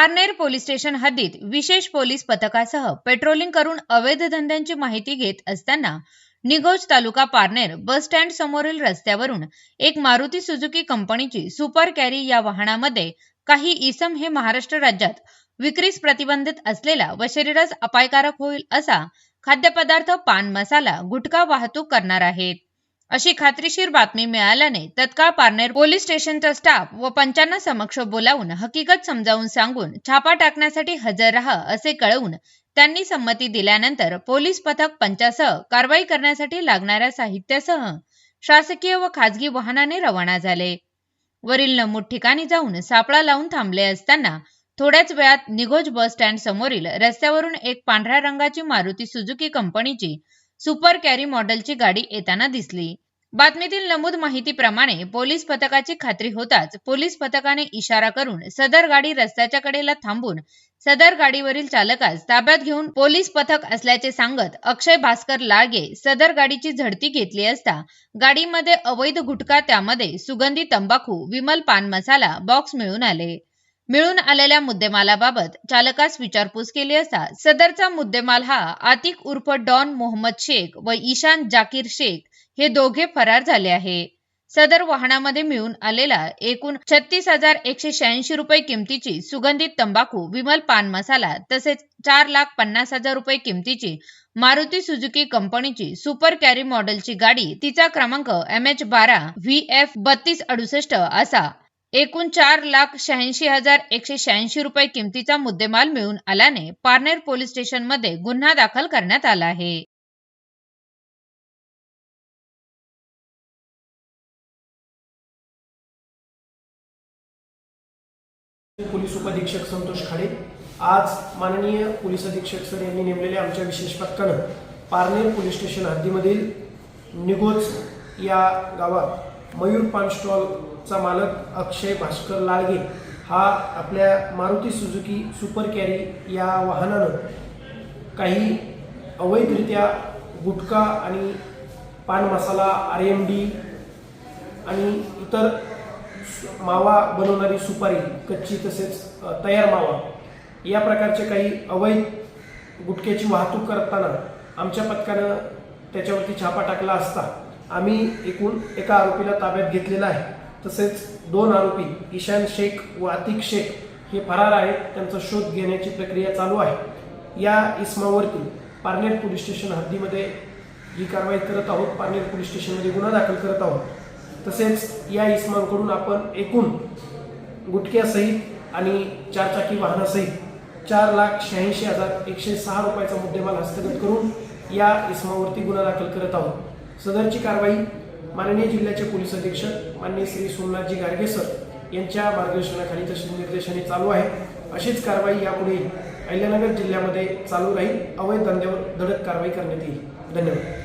Police station हद्दीत विशेष police पथकासह पेट्रोलिंग करून अवैध धंद्यांची माहिती घेत असताना निगोज तालुका पारनेर बस स्टँड समोरील रस्त्यावरून एक मारुती सुझुकी कंपनीची सुपर कॅरी या वाहनामध्ये काही इसम हे महाराष्ट्र राज्यात विक्रीस प्रतिबंधित असलेला व शरीरास अपायकारक होईल असा खाद्यपदार्थ पान मसाला गुटखा वाहतूक करणार आहेत. अशी खात्रीशीर बातमी मिळाल्याने तत्काळ पारनेर पोलीस स्टेशनचा स्टाफ व पंचांना समक्ष बोलावून हकीकत समजावून सांगून छापा टाकण्यासाठी हजर राहा असे कळवून त्यांनी संमती दिल्यानंतर पोलीस पथक पंचासह कारवाई करण्यासाठी लागणाऱ्या साहित्यासह शासकीय व खाजगी वाहनाने रवाना झाले. वरील नमूद ठिकाणी जाऊन सापळा लावून थांबले असताना थोड्याच वेळात निघोज बस स्टँड समोरील रस्त्यावरून एक पांढऱ्या रंगाची मारुती सुझुकी कंपनीची सुपर कॅरी मॉडेलची गाडी येताना दिसली. बातमीतील नमूद माहितीप्रमाणे पोलीस पथकाची खात्री होताच पोलीस पथकाने इशारा करून सदर गाडी रस्त्याच्या कडेला थांबून सदर गाडीवरील चालकास ताब्यात घेऊन पोलीस पथक असल्याचे सांगत अक्षय भास्कर लागे सदर गाडीची झडती घेतली असता गाडीमध्ये अवैध गुटखा त्यामध्ये सुगंधी तंबाखू विमल पान मसाला बॉक्स मिळून आले. मिळून आलेल्या मुद्देमालाबाबत चालकास विचारपूस केली असता सदरचा मुद्देमाल हा आतिक उर्फ डॉन मोहम्मद शेख व ईशान जाकीर शेख हे दोघे फरार झाले आहे. सदर वाहनामध्ये मिळून आलेला एकूण छत्तीस हजार एकशे शहाऐंशी रुपये किमतीची सुगंधित तंबाखू विमल पान मसाला तसेच चार लाख पन्नास हजार रुपये किमतीची मारुती सुझुकी कंपनीची सुपर कॅरी मॉडेलची गाडी तिचा क्रमांक एम एच बारा व्ही एफ बत्तीस अडुसष्ट असा. एकूण चार लाख शहाऐंशी हजार एकशे शहाऐंशी रुपये किमतीचा मुद्देमाल मिळून आल्याने पारनेर पोलीस स्टेशनमध्ये गुन्हा दाखल करण्यात आला आहे. पोलीस उपाधीक्षक संतोष खाडे आज माननीय पोलीस अधीक्षक सर यांनी नेमलेल्या आमच्या विशेष पथकानं पारनेर पोलीस स्टेशन हद्दीमधील निगोज या गावात मयूर पान स्टॉलचा मालक अक्षय भास्कर लाळगे हा आपल्या मारुती सुझुकी सुपर कॅरी या वाहनानं काही अवैधरित्या गुटखा आणि पान मसाला आर एम डी आणि इतर मावा बनवणारी सुपारी कच्ची तसेच तयार मावा या प्रकारचे काही अवैध गुटख्याची वाहतूक करताना आमच्या पथकानं त्याच्यावरती छापा टाकला असता. आम्ही एकूण एका आरोपीला ताब्यात घेतलेला आहे. तसेच दोन आरोपी ईशान शेख व आतिक शेख हे फरार आहेत. त्यांचा शोध घेण्याची प्रक्रिया चालू आहे. या इस्मावरती पारनेर पोलीस स्टेशन हद्दीमध्ये ही कारवाई करत आहोत. पारनेर पोलीस स्टेशनमध्ये गुन्हा दाखल करत आहोत. तसेच या इस्मांकडून आपण एकूण गुटख्यासहित आणि चारचाकी वाहनासहित चार लाख शहाऐंशी हजार एकशे सहा रुपयाचा मुद्देमाल हस्तगत करून या इस्मावरती गुन्हा दाखल करत आहोत. सदरची कारवाई माननीय जिल्ह्याचे पोलीस अधीक्षक माननीय श्री सोमनाथजी गारगे सर यांच्या मार्गदर्शनाखाली तशी निर्देशाने चालू आहे. अशीच कारवाई यापुढे अहिल्यानगर जिल्ह्यामध्ये चालू राहील. अवैध धंद्यावर धडक कारवाई करण्यात येईल. धन्यवाद.